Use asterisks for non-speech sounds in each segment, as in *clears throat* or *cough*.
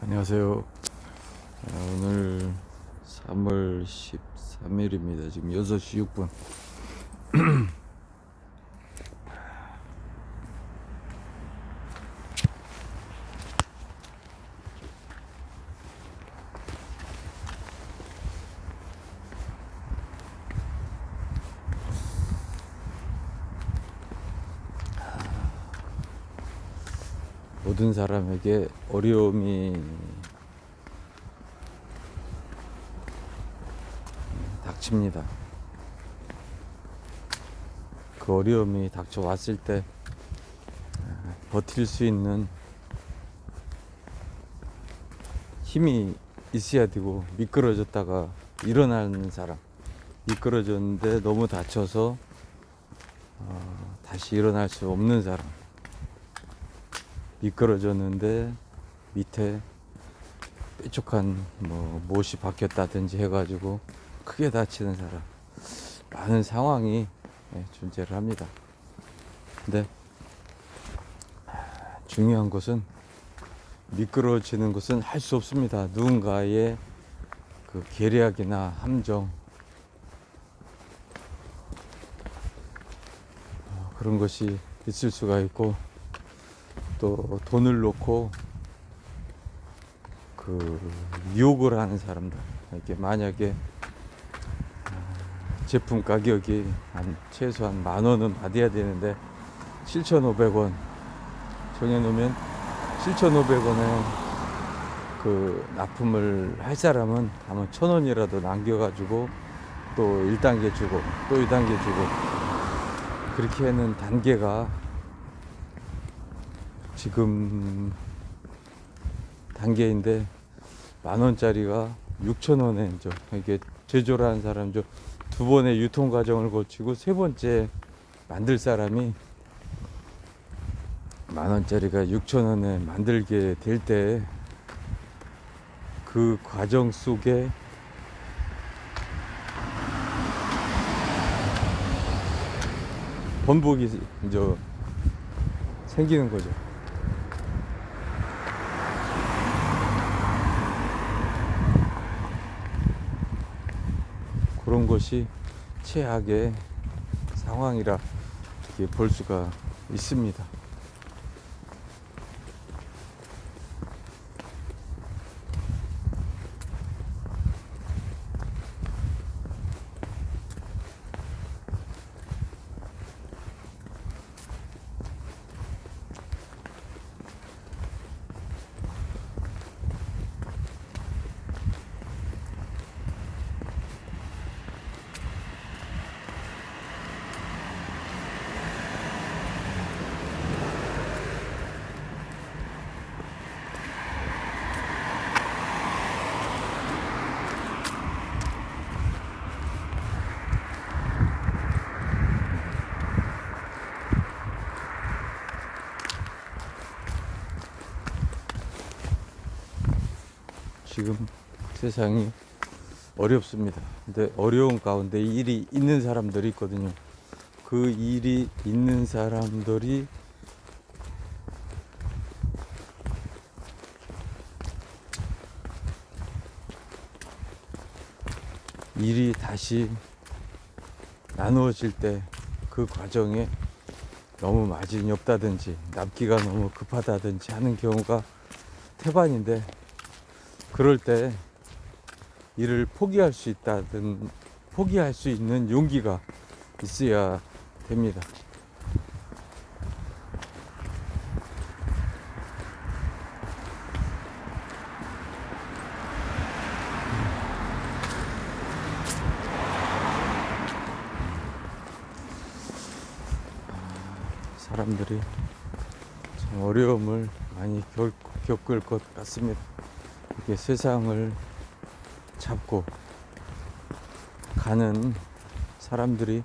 안녕하세요. 아, 오늘 3월 13일입니다. 지금 6시 6분. *clears throat* 모든 사람에게 어려움이 닥칩니다. 그 어려움이 닥쳐왔을 때 아, 버틸 수 있는 힘이 있어야 되고 미끄러졌다가 일어나는 사람 미끄러졌는데 너무 다쳐서 어, 다시 일어날 수 없는 사람 미끄러졌는데 밑에 뾰족한 뭐 못이 박혔다든지 해가지고 크게 다치는 사람 많은 상황이 예, 존재를 합니다. 근데 중요한 것은 미끄러지는 것은 할 수 없습니다. 누군가의 그 계략이나 함정 어, 그런 것이 있을 수가 있고 또 돈을 놓고 그 유혹을 하는 사람들 이렇게 만약에 아, 제품 가격이 한 최소한 만 원은 받아야 되는데 7,500원 정해놓으면 7,500원에 그 납품을 할 사람은 아마 천 원이라도 남겨가지고 또 1단계 주고 또 2단계 주고 그렇게 하는 단계가 지금 단계인데 만 원짜리가 6천 원에 이제 이게 제조를 한 사람 두 번의 유통 과정을 거치고 세 번째 만들 사람이 만 원짜리가 6천 원에 만들게 될 때 그 과정 속에 번복이 이제 생기는 거죠. 그런 것이 최악의 상황이라 볼 수가 있습니다. 지금 세상이 어렵습니다. 근데 어려운 가운데 일이 있는 사람들이 있거든요. 그 일이 있는 사람들이 일이 다시 나누어질 때 그 과정에 너무 마진이 없다든지 남기가 너무 급하다든지 하는 경우가 태반인데 그럴 때 일을 포기할 수 있다든 포기할 수 있는 용기가 있어야 됩니다. 사람들이 참 어려움을 많이 겪, 겪을 것 같습니다. 이렇게 세상을 잡고 가는 사람들이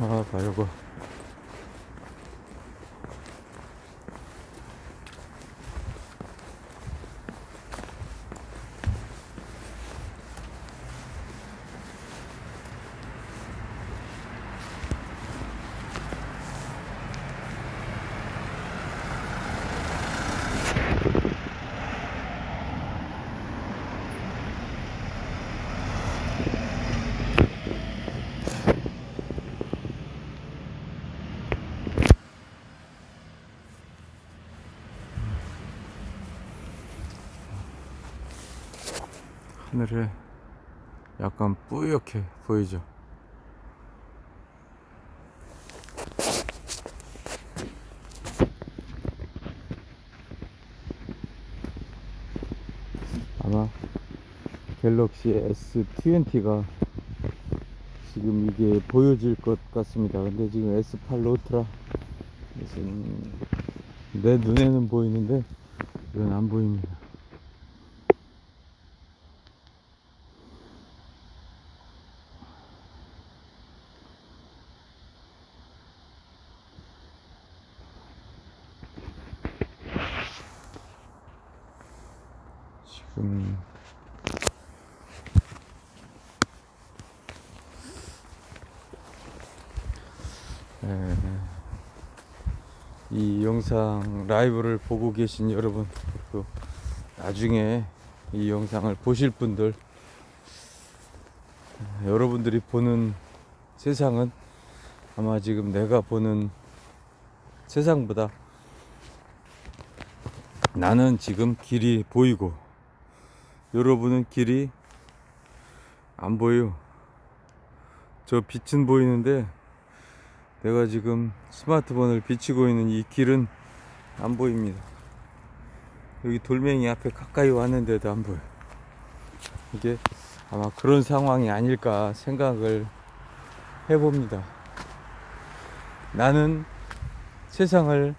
아, 봐, 요거. 하늘에 약간 뿌옇게 보이죠. 아마 갤럭시 S20가 지금 이게 보여질 것 같습니다. 근데 지금 S8 로트라 내 눈에는 보이는데 이건 안 보입니다. 지금 에, 이 영상 라이브를 보고 계신 여러분 그리고 나중에 이 영상을 보실 분들 여러분들이 보는 세상은 아마 지금 내가 보는 세상보다 나는 지금 길이 보이고 여러분은 길이 안 보여요. 저 빛은 보이는데 내가 지금 스마트폰을 비치고 있는 이 길은 안 보입니다. 여기 돌멩이 앞에 가까이 왔는데도 안 보여. 이게 아마 그런 상황이 아닐까 생각을 해봅니다. 나는 세상을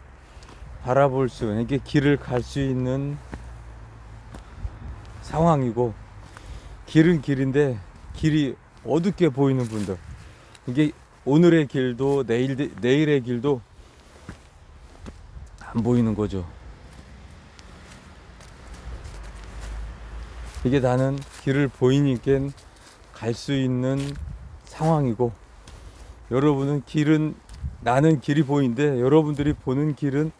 바라볼 수, 이게 길을 갈 수 있는 상황이고, 길은 길인데, 길이 어둡게 보이는 분들. 이게 오늘의 길도 내일, 내일의 길도 안 보이는 거죠. 이게 나는 길을 보이니까 갈 수 있는 상황이고, 여러분은 길은, 나는 길이 보이는데, 여러분들이 보는 길은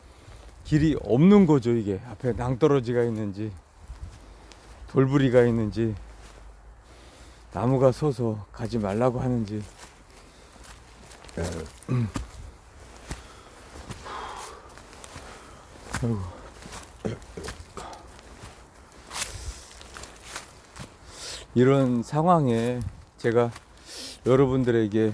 길이 없는 거죠, 이게. 앞에 낭떠러지가 있는지, 돌부리가 있는지, 나무가 서서 가지 말라고 하는지. 아이고. 이런 상황에 제가 여러분들에게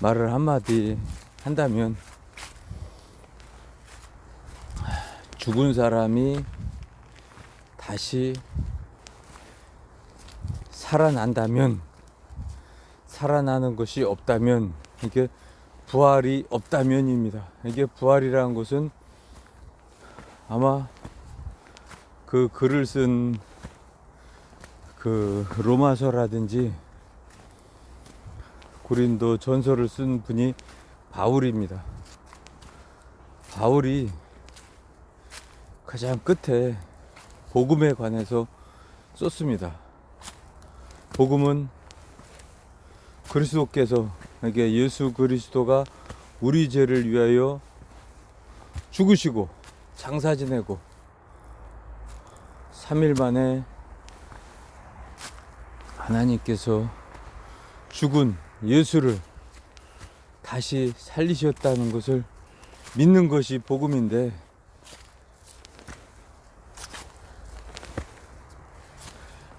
말을 한마디 한다면 죽은 사람이 다시 살아난다면 살아나는 것이 없다면 이게 부활이 없다면입니다. 이게 부활이라는 것은 아마 그 글을 쓴 그 로마서라든지 고린도 전서를 쓴 분이 바울입니다. 바울이 가장 끝에 복음에 관해서 썼습니다. 복음은 그리스도께서 이게 예수 그리스도가 우리 죄를 위하여 죽으시고 장사 지내고 3일 만에 하나님께서 죽은 예수를 다시 살리셨다는 것을 믿는 것이 복음인데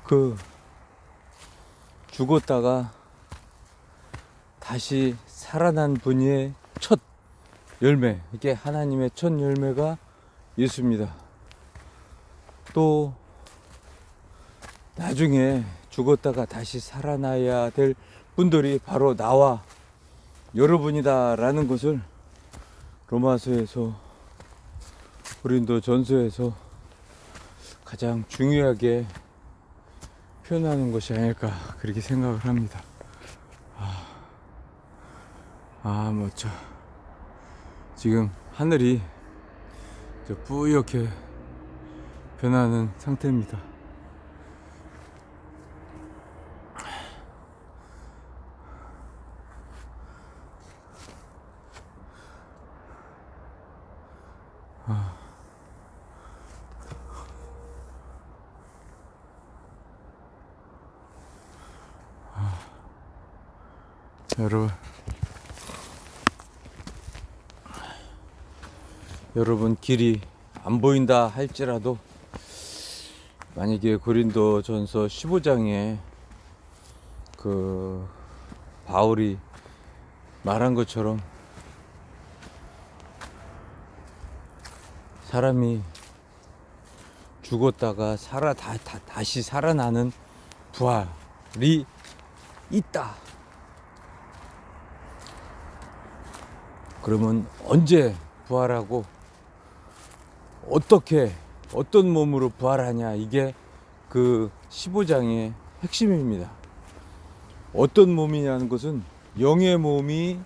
그 죽었다가 다시 살아난 분의 첫 열매, 이게 하나님의 첫 열매가 예수입니다. 또 나중에 죽었다가 다시 살아나야 될 분들이 바로 나와 여러분이다라는 것을 로마서에서 고린도 전서에서 가장 중요하게 표현하는 것이 아닐까 그렇게 생각을 합니다. 아, 아 멋져. 지금 하늘이 저 뿌옇게 변하는 상태입니다. 여러분 여러분 길이 안 보인다 할지라도 만약에 고린도 전서 15장에 그 바울이 말한 것처럼 사람이 죽었다가 살아 다, 다, 다시 살아나는 부활이 있다. 그러면 언제 부활하고 어떻게 어떤 몸으로 부활하냐 이게 그 15장의 핵심입니다. 어떤 몸이냐는 것은 영의 몸이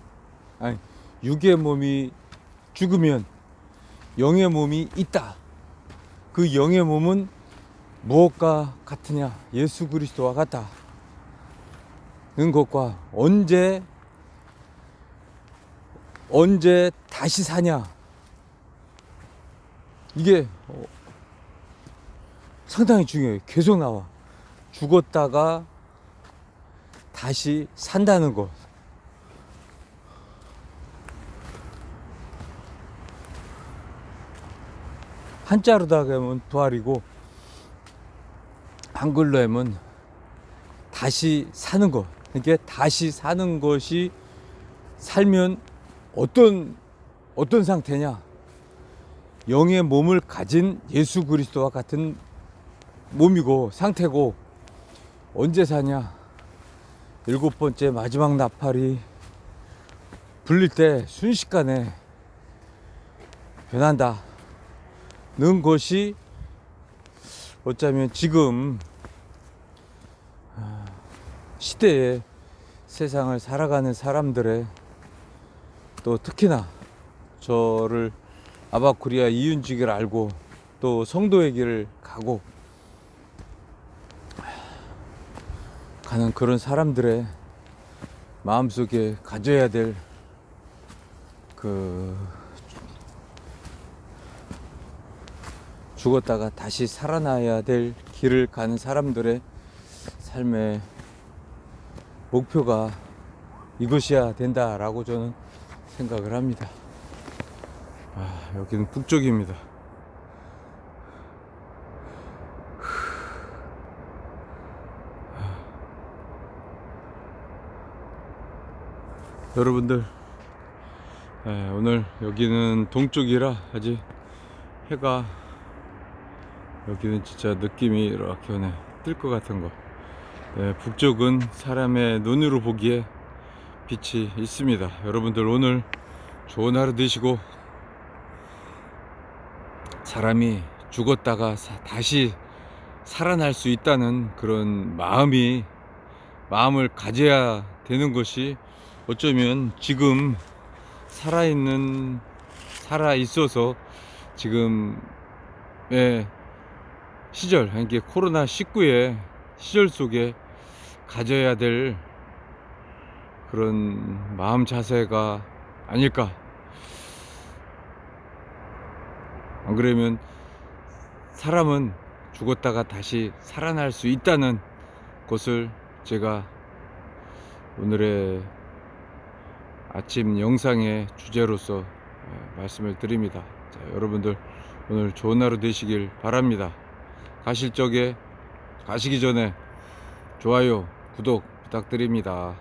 아니 육의 몸이 죽으면 영의 몸이 있다. 그 영의 몸은 무엇과 같으냐? 예수 그리스도와 같다. 는 것과 언제 언제 다시 사냐? 이게 어, 상당히 중요해요. 계속 나와. 죽었다가 다시 산다는 것. 한자로다 하면 부활이고 한글로 하면 다시 사는 것. 그러니까 다시 사는 것이 살면 어떤 어떤 상태냐? 영의 몸을 가진 예수 그리스도와 같은 몸이고 상태고 언제 사냐? 일곱 번째 마지막 나팔이 불릴 때 순식간에 변한다. 는 것이 어쩌면 지금 아, 시대에 세상을 살아가는 사람들의 또 특히나 저를 아바쿠리아 이윤직을 알고 또 성도의 길을 가고 가는 그런 사람들의 마음속에 가져야 될 그 죽었다가 다시 살아나야 될 길을 가는 사람들의 삶의 목표가 이것이야 된다라고 저는 생각을 합니다. 아, 여기는 북쪽입니다. 여러분들 예, 오늘 여기는 동쪽이라 아직 해가 여기는 진짜 느낌이 이렇게 오네 뜰 것 같은 거 예, 북쪽은 사람의 눈으로 보기에 빛이 있습니다. 여러분들 오늘 좋은 하루 되시고 사람이 죽었다가 사- 다시 살아날 수 있다는 그런 마음이 마음을 가져야 되는 것이 어쩌면 지금 살아있는 살아 있어서 지금의 시절 이게 코로나 19의 시절 속에 가져야 될 그런 마음 자세가 아닐까 안 그러면 사람은 죽었다가 다시 살아날 수 있다는 것을 제가 오늘의 아침 영상의 주제로서 예, 말씀을 드립니다. 자, 여러분들 오늘 좋은 하루 되시길 바랍니다. 가실 적에 가시기 전에 좋아요, 구독 부탁드립니다.